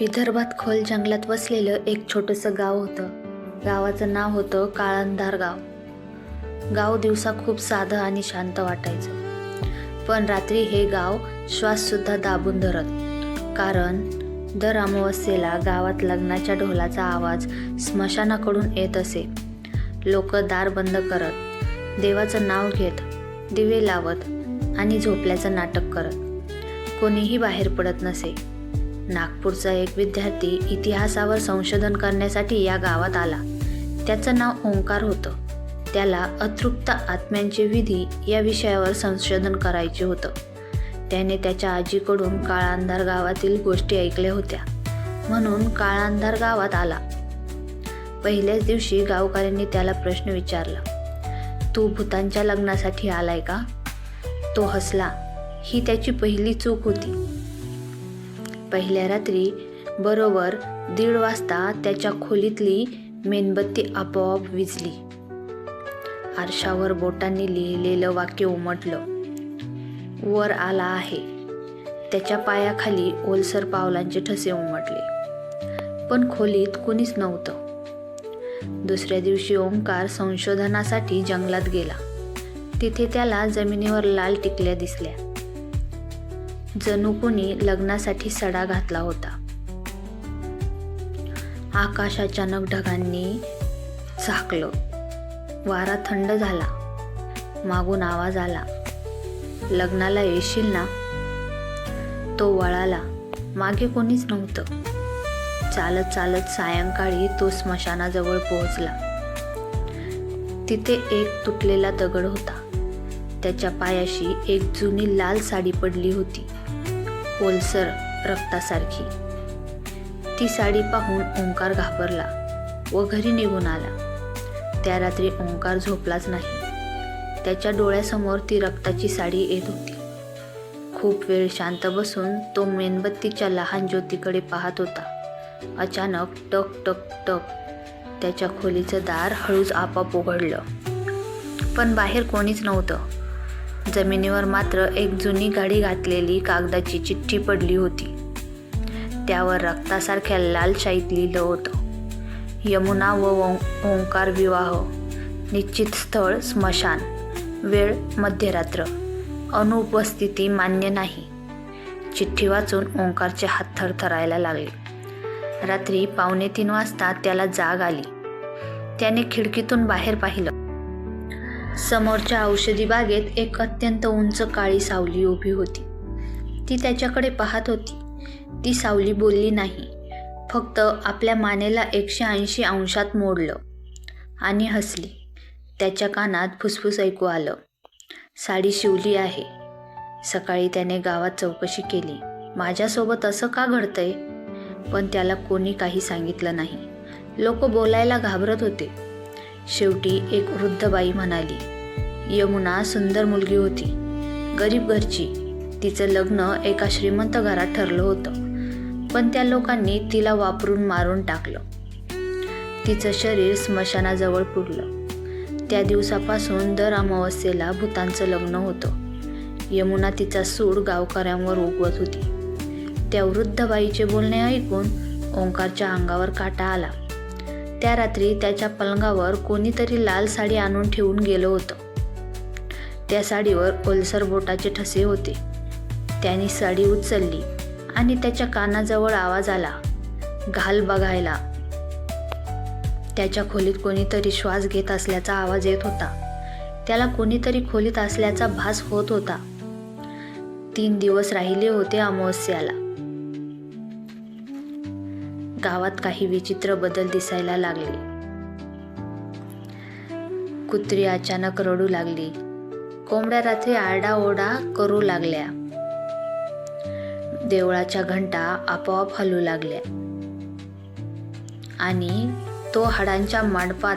विदर्भात खोल जंगलात वसलेलं एक छोटंसं गाव होतं. गावाचं नाव होतं काळंधार गाव. गाव दिवसा खूप साधं आणि शांत वाटायचं. पण रात्री हे गाव श्वाससुद्धा दाबून धरत. कारण दर अमावस्येला गावात लग्नाच्या ढोलाचा आवाज स्मशानाकडून येत असे. लोक दार बंद करत देवाचं नाव घेत दिवे लावत आणि झोपल्याचं नाटक करत. कोणीही बाहेर पडत नसे. नागपूरचा एक विद्यार्थी इतिहासावर संशोधन करण्यासाठी या गावात आला. त्याचं नाव ओंकार होतं. त्याला अतृप्त आत्म्यांचे विधी या विषयावर संशोधन करायचे होतं. त्याने त्याच्या आजीकडून काळांधार गावातील गोष्टी ऐकल्या होत्या. म्हणून काळांधार गावात आला. पहिल्याच दिवशी गावकऱ्यांनी त्याला प्रश्न विचारला तू भूतांच्या लग्नासाठी आलाय का? तो हसला. ही त्याची पहिली चूक होती. पहिल्या रात्री बरोबर दीड वाजता त्याच्या खोलीतली मेणबत्ती आपोआप विजली. आरशावर बोटांनी लिहिलेलं वाक्य उमटलं. वर आला आहे. त्याच्या पायाखाली ओलसर पावलांचे ठसे उमटले. पण खोलीत कुणीच नव्हतं. दुसऱ्या दिवशी ओंकार संशोधनासाठी जंगलात गेला. तिथे त्याला जमिनीवर लाल टिकल्या दिसल्या. जणू कोणी लग्नासाठी सडा घातला होता. आकाश अचानक ढगांनी झाकलं. वारा थंड झाला. मागून आवाज आला. लग्नाला येशील ना? तो वळाला. मागे कोणीच नव्हतं. चालत चालत सायंकाळी तो स्मशानाजवळ पोहोचला. तिथे एक तुटलेला दगड होता. त्याच्या पायाशी एक जुनी लाल साडी पडली होती. ओलसर रक्तासारखी. ती साडी पाहून ओंकार घाबरला व घरी निघून आला. त्या रात्री ओंकार झोपलाच नाही. त्याच्या डोळ्यासमोर ती रक्ताची साडी येत होती. खूप वेळ शांत बसून तो मेणबत्तीच्या लहान ज्योतीकडे पाहत होता. अचानक टक टक टक त्याच्या खोलीचं दार हळूच आपाप उघडलं. पण बाहेर कोणीच नव्हतं. जमिनीवर मात्र एक जुनी गाडी घातलेली कागदाची चिठ्ठी पडली होती. त्यावर रक्तासारख्या लाल शाईत लिहिलं होतं यमुना व ओं- ओंकार विवाह निश्चित स्थळ स्मशान वेळ मध्यरात्र अनुपस्थिती मान्य नाही. चिठ्ठी वाचून ओंकारचे हात थरथरायला लागले. रात्री पावणे तीन वाजता त्याला जाग आली. त्याने खिडकीतून बाहेर पाहिलं. समोरच्या औषधी बागेत एक अत्यंत उंच काळी सावली उभी होती. ती त्याच्याकडे पाहत होती. ती सावली बोलली नाही. फक्त आपल्या मानेला एकशे ऐंशी अंशात मोडलं आणि हसली. त्याच्या कानात फुसफुस ऐकू आलं. साडी शिवली आहे. सकाळी त्याने गावात चौकशी केली. माझ्यासोबत असं का घडतंय? पण त्याला कोणी काही सांगितलं नाही. लोक बोलायला घाबरत होते. शेवटी एक वृद्ध बाई म्हणाली यमुना सुंदर मुलगी होती. गरीब घरची तिचं लग्न एका श्रीमंत घरात ठरलं होतं. पण त्या लोकांनी तिला वापरून मारून टाकलं. तिचं शरीर स्मशानाजवळ पुरलं. त्या दिवसापासून दर अमावस्येला भूतांचं लग्न होतं. यमुना तिचा सूड गावकऱ्यांवर उगवत होती. त्या वृद्ध बाईचे बोलणे ऐकून ओंकारच्या अंगावर काटा आला. त्या रात्री त्याच्या पलंगावर कोणीतरी लाल साडी आणून ठेवून गेलं होतं. त्या साडीवर ओलसर बोटाचे ठसे होते. त्याने साडी उचलली आणि त्याच्या कानाजवळ आवाज आला घाल बघायला. त्याच्या खोलीत कोणीतरी श्वास घेत असल्याचा आवाज येत होता. त्याला कोणीतरी खोलीत असल्याचा भास होत होता. तीन दिवस राहिले होते अमावस्याला. गावात काही विचित्र बदल दिसायला लागले. कुत्री अचानक रडू लागली. कोंबड्या रात्री आरडाओरडा करू लागल्या. देवळाच्या घंटा आपोआप हलू लागल्या. आणि तो हाडांच्या मांडपात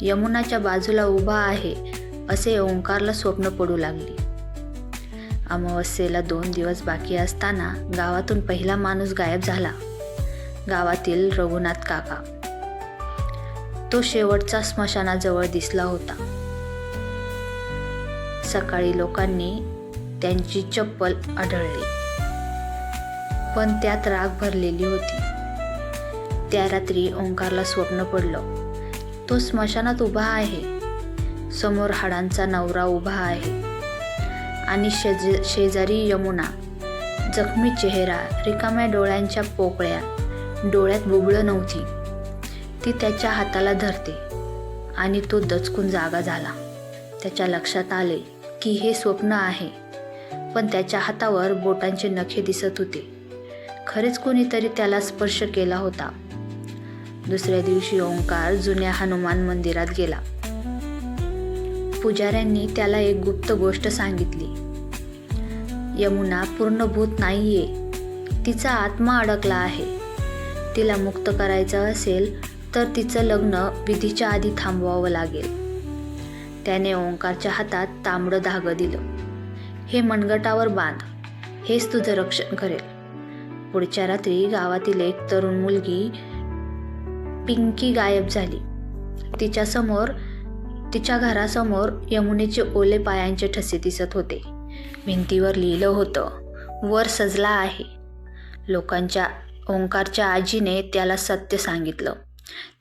यमुनाच्या बाजूला उभा आहे असे ओंकारला स्वप्न पडू लागली. अमावस्येला दोन दिवस बाकी असताना गावातून पहिला माणूस गायब झाला. गावातील रघुनाथ काका. तो शेवटचा स्मशानाजवळ दिसला होता. सकाळी लोकांनी त्यांची चप्पल आढळली. पण त्यात राग भरलेली होती. त्या रात्री ओंकारला स्वप्न पडलं. तो स्मशानात उभा आहे. समोर हाडांचा नवरा उभा आहे. आणि शेज शेजारी यमुना जखमी चेहरा रिकाम्या डोळ्यांच्या पोकळ्या डोळ्यात बुबळं नव्हती. ती त्याच्या हाताला धरते आणि तो दचकून जागा झाला. त्याच्या लक्षात आले की हे स्वप्न आहे. पण त्याच्या हातावर बोटांचे नखे दिसत होते. खरेच कोणीतरी त्याला स्पर्श केला होता. दुसऱ्या दिवशी ओंकार जुन्या हनुमान मंदिरात गेला. पुजाऱ्यांनी त्याला एक गुप्त गोष्ट सांगितली. यमुना पूर्णभूत नाहीये. तिचा आत्मा अडकला आहे. तिला मुक्त करायचं असेल तर तिचं लग्न विधीच्या आधी थांबवावं लागेल. त्याने ओंकारच्या हातात तांबडं धागं दिलं. हे मनगटावर बांध. हेच तुझं रक्षण करेल. पुढच्या रात्री गावातील एक तरुण मुलगी पिंकी गायब झाली. तिच्यासमोर तिच्या घरासमोर यमुनेचे ओले पायांचे ठसे दिसत होते. भिंतीवर लिहिलं होतं वर सजला आहे. लोकांच्या ओंकारच्या आजीने त्याला सत्य सांगितलं.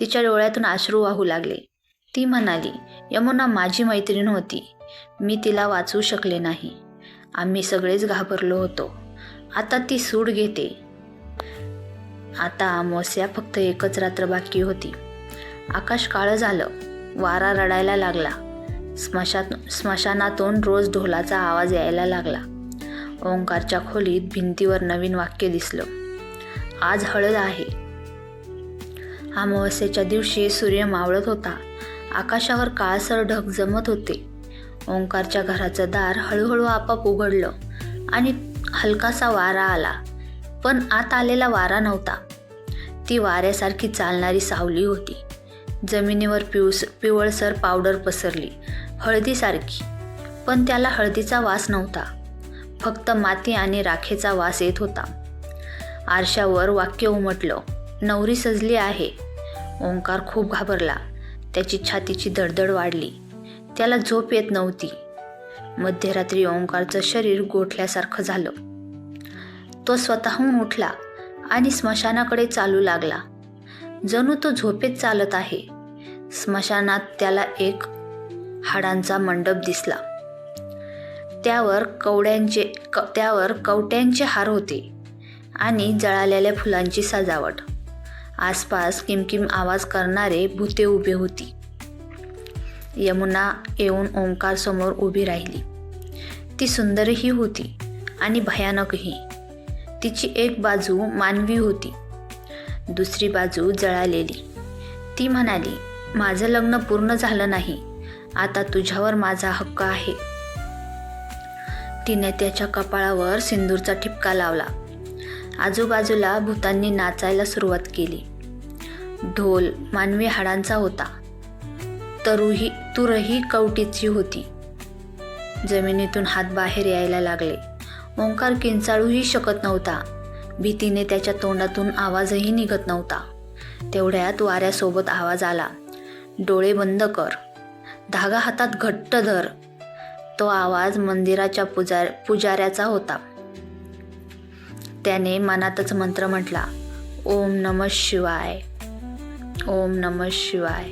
तिच्या डोळ्यातून अश्रू वाहू लागले. ती म्हणाली यमुना माझी मैत्रीण होती. मी तिला वाचवू शकले नाही. आम्ही सगळेच घाबरलो होतो. आता ती सूड घेते. आता अमावस्या फक्त एकच रात्र बाकी होती. आकाश काळं झालं. वारा रडायला लागला. स्मशात स्मशानातून रोज ढोलाचा आवाज यायला लागला. ओंकारच्या खोलीत भिंतीवर नवीन वाक्य दिसलं. आज हळद आहे. अमावस्येच्या दिवशी सूर्य मावळत होता. आकाशावर काळसर ढग जमत होते. ओंकारच्या घराचं दार हळूहळू आपाप उघडलं आणि हलकासा वारा आला. पण आत आलेला वारा नव्हता. ती वाऱ्यासारखी चालणारी सावली होती. जमिनीवर पिवस पिवळसर पावडर पसरली हळदीसारखी. पण त्याला हळदीचा वास नव्हता. फक्त माती आणि राखेचा वास येत होता. आरशावर वाक्य उमटलं नवरी सजली आहे. ओंकार खूप घाबरला. त्याची छातीची धडधड वाढली. त्याला झोप येत नव्हती. मध्यरात्री ओंकारचं शरीर गोठल्यासारखं झालं. तो स्वतःहून उठला आणि स्मशानाकडे चालू लागला. जणू तो झोपेत चालत आहे. स्मशानात त्याला एक हाडांचा मंडप दिसला. त्यावर कवड्यांचे क त्यावर कवट्यांचे हार होते आणि जळालेल्या फुलांची सजावट. आसपास किमकिम आवाज करणारे भूते उभे होती. यमुना येऊन ओंकार समोर उभी राहिली. ती सुंदरही होती आणि भयानकही. तिची एक बाजू मानवी होती. दुसरी बाजू जळालेली. ती म्हणाली माझं लग्न पूर्ण झालं नाही. आता तुझ्यावर माझा हक्क आहे. तिने त्याच्या कपाळावर सिंदूरचा ठिपका लावला. आजूबाजूला भूतांनी नाचायला सुरुवात केली. ढोल मानवी हाडांचा होता. तरुही तुरही कवटीची होती. जमिनीतून हात बाहेर यायला लागले. ओंकार किंचाळूही शकत नव्हता. भीतीने त्याच्या तोंडातून आवाजही निघत नव्हता. तेवढ्यात वाऱ्यासोबत आवाज आला. डोळे बंद कर. धागा हातात घट्ट धर. तो आवाज मंदिराच्या पुजार पुजाऱ्याचा होता. त्याने मनातच मंत्र म्हटला ओम नम शिवाय ओम नम शिवाय.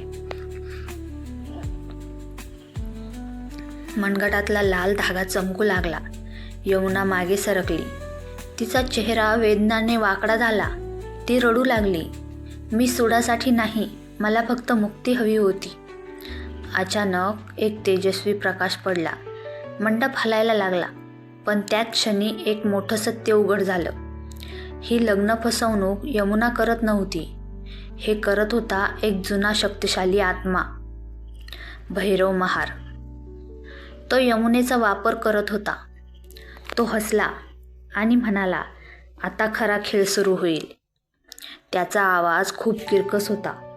मनगटातला लाल धागा चमकू लागला. यमुना मागे सरकली. तिचा चेहरा वेदनाने वाकडा झाला. ती रडू लागली. मी सुडासाठी नाही मला फक्त मुक्ती हवी होती. अचानक एक तेजस्वी प्रकाश पडला. मंडप हलायला लागला. पण त्याच क्षणी एक मोठं सत्य उघड झालं. ही लग्न फसवणूक यमुना करत नव्हती. हे करत होता एक जुना शक्तिशाली आत्मा भैरव महार. तो यमुनेचा वापर करत होता. तो हसला आणि म्हणाला आता खरा खेळ सुरू होईल. त्याचा आवाज खूप किरकस होता.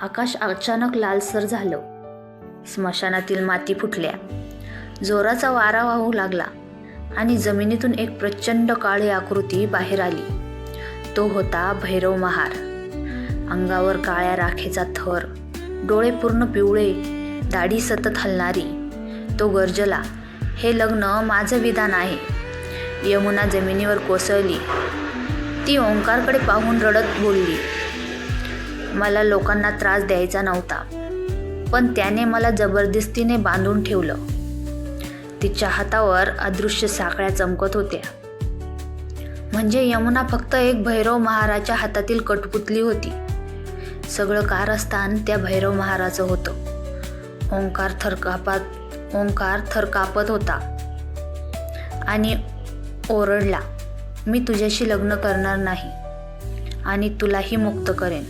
आकाश अचानक लालसर झालं. स्मशानातील माती फुटल्या. जोराचा वारा वाहू लागला. आणि जमिनीतून एक प्रचंड काळी आकृती बाहेर आली. तो होता भैरव महार. अंगावर काळ्या राखेचा थर डोळे पूर्ण पिवळे दाढी सतत हलणारी. तो गर्जला हे लग्न माझं विधान आहे. यमुना जमिनीवर कोसळली. ती ओंकारकडे पाहून रडत बोलली मला लोकांना त्रास द्यायचा नव्हता पण त्याने मला जबरदस्तीने बांधून ठेवलं. तिच्या हातावर अदृश्य साखळ्या चमकत होत्या. म्हणजे यमुना फक्त एक भैरव महाराच्या हातातील कठपुतली होती. सगळं कारस्थान त्या भैरव महाराचं होतं. ओंकार थरकापात ओंकार थरकापत होता. आणि ओरडला मी तुझ्याशी लग्न करणार नाही आणि तुलाही मुक्त करेन.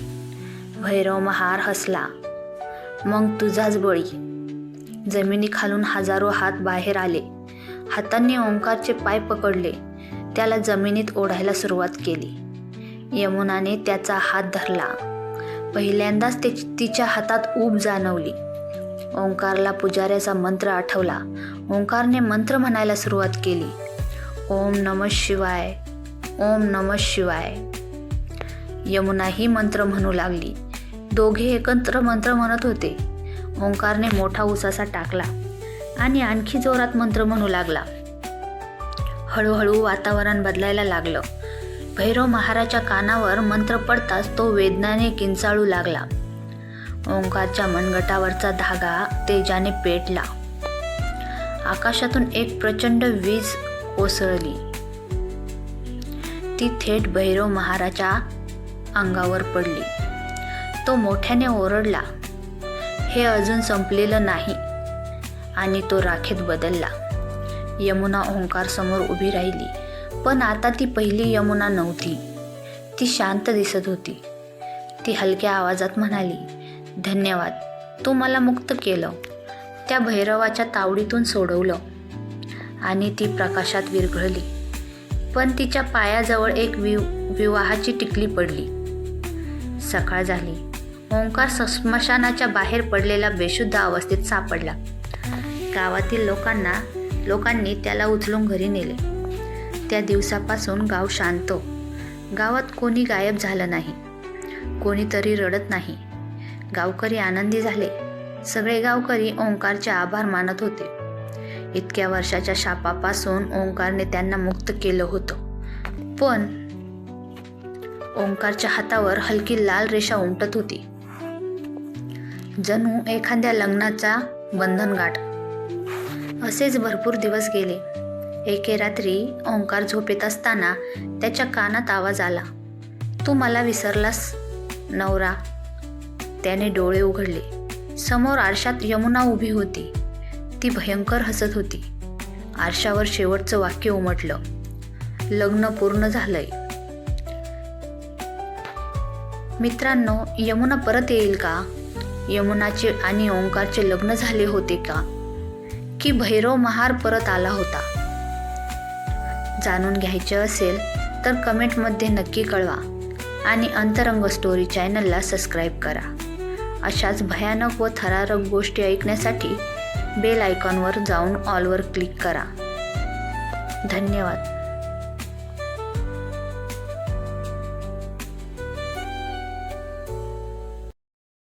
भैरव महार हसला मग तुझाच बळी. जमिनीखालून हजारो हात बाहेर आले. हातांनी ओंकारचे पाय पकडले. त्याला जमिनीत ओढायला सुरुवात केली. यमुनाने त्याचा हात धरला. पहिल्यांदाच ते तिच्या हातात ऊब जाणवली. ओंकारला पुजाऱ्याचा मंत्र आठवला. ओंकारने मंत्र म्हणायला सुरुवात केली. ओम नम शिवाय. ओम नम शिवाय. यमुना ही मंत्र म्हणू लागली. दोघे एकत्र मंत्र म्हणत होते. ओंकारने मोठा उसासा टाकला आणि आणखी जोरात मंत्र म्हणू लागला. हळूहळू वातावरण बदलायला लागलं. भैरव महाराच्या कानावर मंत्र पडताच तो वेदनाने किंचाळू लागला. ओंकारच्या मनगटावरचा धागा तेजाने पेटला. आकाशातून एक प्रचंड वीज कोसळली ती थेट भैरव महाराच्या अंगावर पडली. तो मोठ्याने ओरडला. हे अजून संपलेलं नाही. आणि तो राखेत बदलला. यमुना ओंकार समोर उभी राहिली. पण आता ती पहिली यमुना नव्हती. ती शांत दिसत होती. ती हलक्या आवाजात म्हणाली धन्यवाद. तू मला मुक्त केलं. त्या भैरवाच्या तावडीतून सोडवलं. आणि ती प्रकाशात विरघळली. पण तिच्या पायाजवळ एक वि विवाहाची टिकली पडली. सकाळ झाली. ओंकार स्मशानाच्या बाहेर पडलेला बेशुद्ध अवस्थेत सापडला. गावातील लोकांना लोकांनी त्याला उचलून घरी नेले. त्या दिवसापासून गाव शांत. गावात कोणी गायब झालं नाही. कोणीतरी रडत नाही. गावकरी आनंदी झाले. सगळे गावकरी ओंकारचे आभार मानत होते. इतक्या वर्षाच्या शापापासून ओंकारने त्यांना मुक्त केलं होतं. पण ओंकारच्या हातावर हलकी लाल रेषा उमटत होती. जणू एखाद्या लग्नाचा बंधनगाठ. असेच भरपूर दिवस गेले. एके रात्री ओंकार झोपेत असताना त्याच्या कानात आवाज आला. तू मला विसरलास नवरा. त्याने डोळे उघडले. समोर आरशात यमुना उभी होती. ती भयंकर हसत होती. आरशावर शेवटचं वाक्य उमटलं. लग्न पूर्ण झालंय. मित्रांनो यमुना परत येईल का? यमुनाचे आणि ओंकारचे लग्न झाले होते का? की भैरव महार परत आला होता? जाणून घ्यायचे असेल तर कमेंटमध्ये नक्की कळवा आणि अंतरंग स्टोरी चॅनलला सबस्क्राईब करा. अशाच भयानक व थरारक गोष्टी ऐकण्यासाठी बेल आयकॉनवर जाऊन ऑलवर क्लिक करा. धन्यवाद.